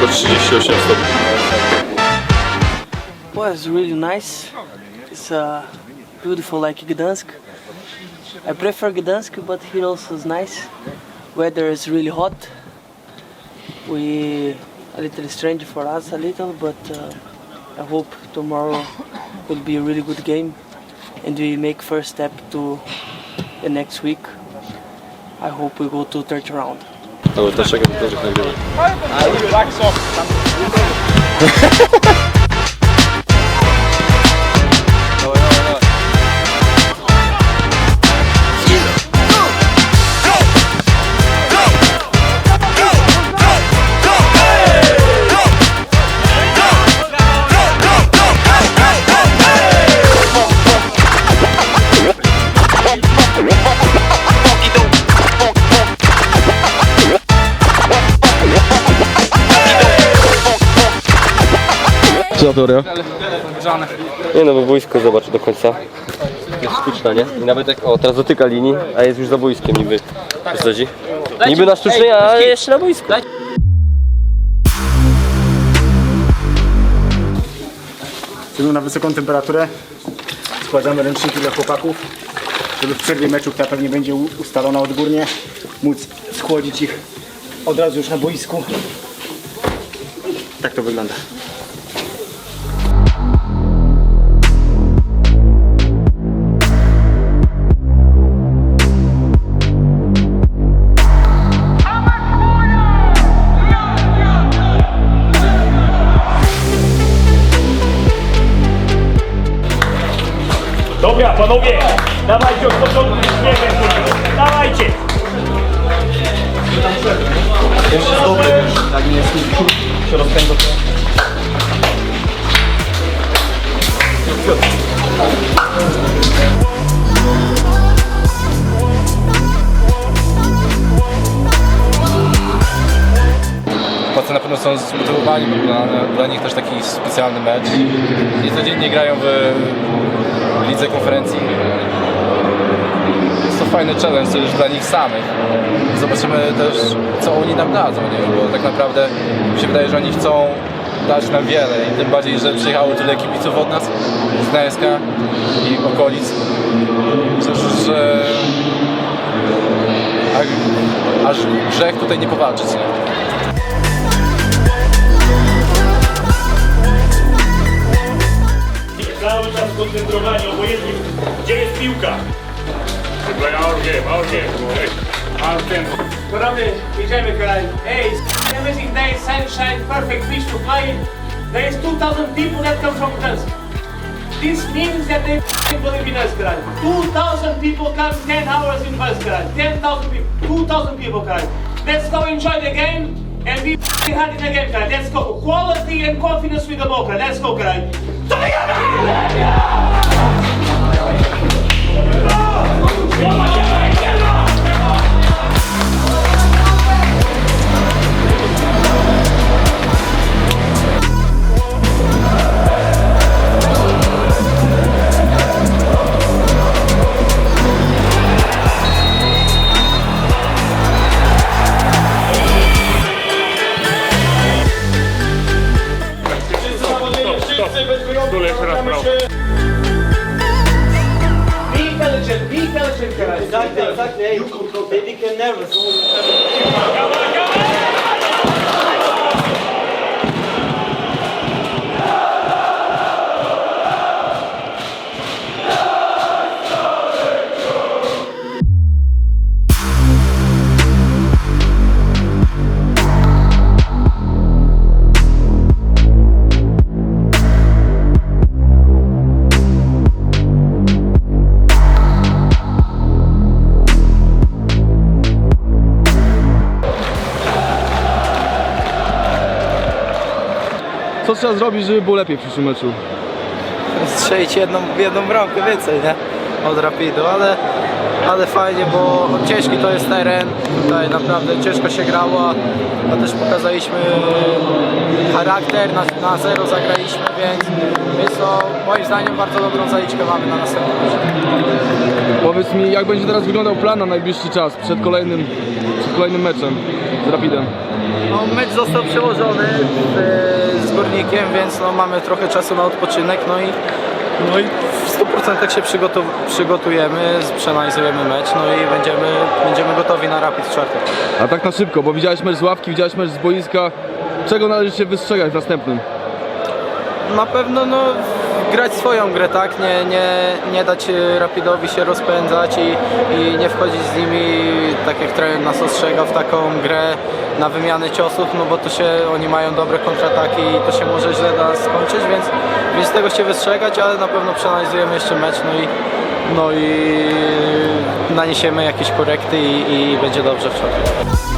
138 stopni. was really nice. It's uh, beautiful like Gdansk. I prefer Gdansk, but here also is nice. Weather is really hot. We a little strange for us a little, but uh, I hope tomorrow will be a really good game, and we make first step to the next week. I hope we go to third round. Dlaczego to też nagrywa? Co? Nie no, bo boisko zobacz do końca. Jest sztuczne, nie? I nawet jak, o teraz dotyka linii, a jest już za boiskiem niby. Chodzi? Niby na sztucznej, a jeszcze na boisku. Idą na wysoką temperaturę. Składamy ręczniki dla chłopaków, żeby w przerwie meczu, która pewnie będzie ustalona odgórnie, móc schłodzić ich od razu już na boisku. Tak to wygląda. Dobra, panowie, dawajcie od początku, nie wiem, dawajcie. Chłopacy na pewno są zmotywowani, bo dla, dla nich też taki specjalny mecz. Nie codziennie grają w lidze konferencji. Jest to fajny challenge też dla nich samych. Zobaczymy też, co oni nam dadzą, nie? bo tak naprawdę mi się wydaje, że oni chcą dać nam wiele i tym bardziej, że przyjechało tyle kibiców od nas z Gdańska i okolic, że, że aż grzech tutaj nie powalczyć. Nie? Cały czas skoncentrowani, obojętnie, gdzie jest piłka. Our game, our game. Our tempo. Panowie, idziemy kraj. Hey, it's amazing day, sunshine, perfect beach to play. There is 2,000 people that come from Gdansk. This means that they f***ing believe in us, kraj. 2,000 people come 10 hours in bus, kraj. 10,000 people, 2,000 people, kraj. Let's go enjoy the game and be f***ing hard in the game, kraj. Let's go. Quality and confidence with the ball, kraj. Let's go, To ja! Exactly, exactly. Hey, they became nervous. Co trzeba zrobić, żeby było lepiej w przyszłym meczu? strzelić jedną, jedną bramkę więcej, nie? Od Rapidu, ale, ale fajnie, bo ciężki to jest teren, tutaj naprawdę ciężko się grało, a też pokazaliśmy charakter, na, na zero zagraliśmy, więc, więc to moim zdaniem bardzo dobrą zaliczkę mamy na następny mecz. Powiedz mi, jak będzie teraz wyglądał plan na najbliższy czas przed kolejnym, przed kolejnym meczem z Rapidem? No, mecz został przełożony e, z Górnikiem, więc no, mamy trochę czasu na odpoczynek, no i, no i w 100% się przygotu- przygotujemy, przeanalizujemy mecz, no i będziemy, będziemy gotowi na Rapid w czwartek. A tak na szybko, bo widziałeś mecz z ławki, widziałeś mecz z boiska. Czego należy się wystrzegać w następnym? Na pewno no, grać swoją grę, tak? Nie, nie, nie dać e, Rapidowi się rozpędzać i, i nie wchodzić z nimi, tak jak trener nas ostrzegał, w taką grę na wymianę ciosów, no bo to się, oni mają dobre kontrataki i to się może źle dla nas skończyć, więc, więc tego się wystrzegać, ale na pewno przeanalizujemy jeszcze mecz, no i, no i naniesiemy jakieś korekty i, i będzie dobrze w czwartek.